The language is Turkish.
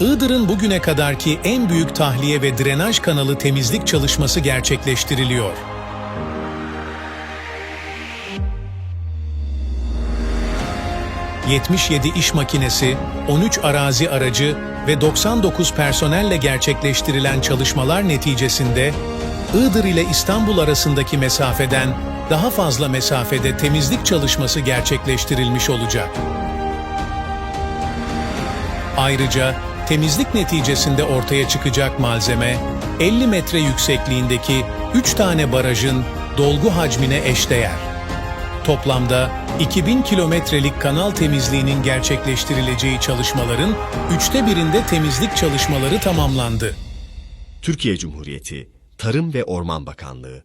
Iğdır'ın bugüne kadarki en büyük tahliye ve drenaj kanalı temizlik çalışması gerçekleştiriliyor. ...77 iş makinesi, 13 arazi aracı ve 99 personelle gerçekleştirilen çalışmalar neticesinde... ...Iğdır ile İstanbul arasındaki mesafeden daha fazla mesafede temizlik çalışması gerçekleştirilmiş olacak. Ayrıca temizlik neticesinde ortaya çıkacak malzeme 50 metre yüksekliğindeki 3 tane barajın dolgu hacmine eşdeğer. Toplamda 2000 kilometrelik kanal temizliğinin gerçekleştirileceği çalışmaların üçte birinde temizlik çalışmaları tamamlandı. Türkiye Cumhuriyeti Tarım ve Orman Bakanlığı